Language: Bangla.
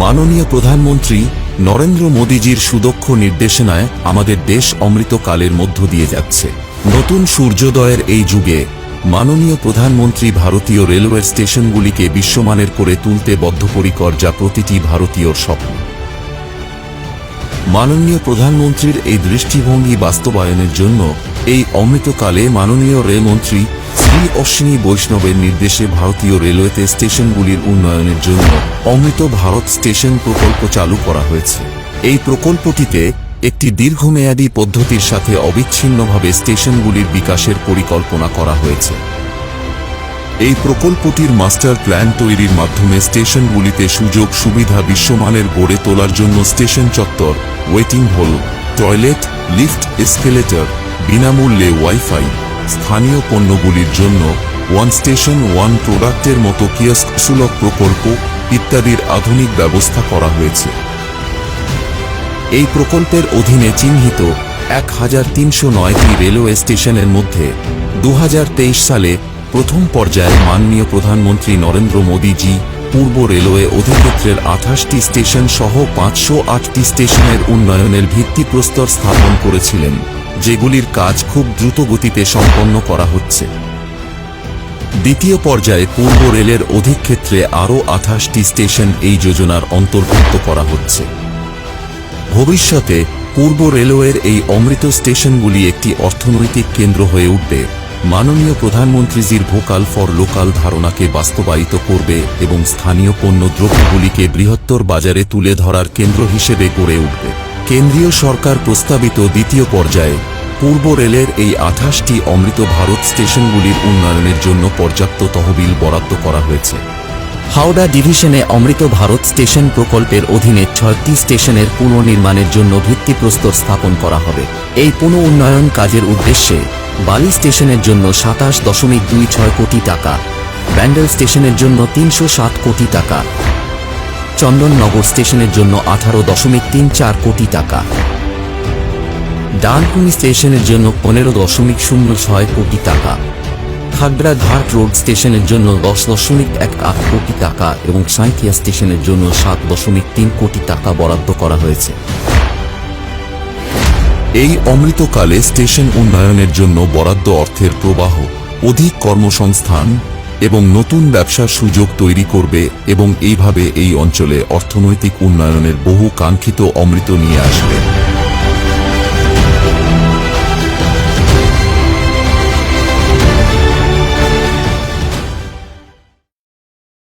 মাননীয় প্রধানমন্ত্রী নরেন্দ্র মোদীজির সুদক্ষ নির্দেশনায় আমাদের দেশ অমৃতকালের মধ্য দিয়ে যাচ্ছে। নতুন সূর্যোদয়ের এই যুগে মাননীয় প্রধানমন্ত্রী ভারতীয় রেলওয়ে স্টেশনগুলিকে বিশ্বমানের করে তুলতে বদ্ধপরিকর যা প্রতিটি ভারতীয়র স্বপ্ন। মাননীয় প্রধানমন্ত্রীর এই দৃষ্টিভঙ্গি বাস্তবায়নের জন্য এই অমৃতকালে মাননীয় রেলমন্ত্রী শ্রী অশ্বিনী বৈষ্ণবের নির্দেশে ভারতীয় রেলওয়েতে স্টেশনগুলির উন্নয়নের জন্য অমৃত ভারত স্টেশন প্রকল্প চালু করা হয়েছে। এই প্রকল্পটিতে একটি দীর্ঘমেয়াদী পদ্ধতির সাথে অবিচ্ছিন্নভাবে স্টেশনগুলির বিকাশের পরিকল্পনা করা হয়েছে। এই প্রকল্পটির মাস্টার প্ল্যান তৈরির মাধ্যমে স্টেশনগুলিতে সুযোগ সুবিধা বিশ্বমানের গড়ে তোলার জন্য স্টেশন চত্বর, waiting hall, toilet, lift, escalator, বিনামূল্যে ওয়াইফাই স্থানীয় পণ্যগুলির জন্য ওয়ান স্টেশন ওয়ান প্রোডাক্টের মতো কিয়স্ক সুলভ প্রকল্প ইত্যাদির আধুনিক ব্যবস্থা করা হয়েছে। এই প্রকল্পের অধীনে চিহ্নিত এক হাজার তিনশো নয়টি রেলওয়ে স্টেশনের মধ্যে দু হাজার তেইশ সালে প্রথম পর্যায়ে মাননীয় প্রধানমন্ত্রী নরেন্দ্র মোদীজি পূর্ব রেলওয়ে অধিক্ষেত্রের আঠাশটি স্টেশন সহ পাঁচশো আটটি স্টেশনের উন্নয়নের ভিত্তিপ্রস্তর স্থাপন করেছিলেন। যেগুলির কাজ খুব দ্রুত গতিতে সম্পন্ন করা হচ্ছে। দ্বিতীয় পর্যায়ে পূর্ব রেলের অধিক ক্ষেত্রে আরও আঠাশটি স্টেশন এই যোজনার অন্তর্ভুক্ত করা হচ্ছে। ভবিষ্যতে পূর্ব রেলওয়ের এই অমৃত স্টেশনগুলি একটি অর্থনৈতিক কেন্দ্র হয়ে উঠবে। মাননীয় প্রধানমন্ত্রীজির ভোকাল ফর লোকাল ধারণাকে বাস্তবায়িত করবে এবং স্থানীয় পণ্য দ্রব্যগুলিকে বৃহত্তর বাজারে তুলে ধরার কেন্দ্র হিসেবে গড়ে উঠবে। কেন্দ্রীয় সরকার প্রস্তাবিত দ্বিতীয় পর্যায়ে পূর্ব রেলের এই আঠাশটি অমৃত ভারত স্টেশনগুলির উন্নয়নের জন্য পর্যাপ্ত তহবিল বরাদ্দ করা হয়েছে। হাওড়া ডিভিশনে অমৃত ভারত স্টেশন প্রকল্পের অধীনে ছয়টি স্টেশনের পুনর্নির্মাণের জন্য ভিত্তিপ্রস্তর স্থাপন করা হবে। এই পুনঃ উন্নয়ন কাজের উদ্দেশ্যে বালি স্টেশনের জন্য সাতাশ দশমিক দুই ছয় কোটি টাকা, ব্যান্ডেল স্টেশনের জন্য তিনশো সাত কোটি টাকা চন্দননগর স্টেশনের জন্য আঠারো দশমিক তিন চার কোটি টাকা। ডানকুনি স্টেশনের জন্য পনেরো দশমিক শূন্য ছয় কোটি টাকা। খাগড়া ঘাট রোড স্টেশনের জন্য দশ দশমিক এক আট কোটি টাকা এবং সাঁইথিয়া স্টেশনের জন্য সাত দশমিক তিন কোটি টাকা বরাদ্দ করা হয়েছে। এই অমৃতকালে স্টেশন উন্নয়নের জন্য বরাদ্দ অর্থের প্রবাহ অধিক কর্মসংস্থান এবং নতুন ব্যবসার সুযোগ তৈরি করবে এবং এইভাবে এই অঞ্চলে অর্থনৈতিক উন্নয়নের বহু কাঙ্ক্ষিত অমৃত নিয়ে আসবে।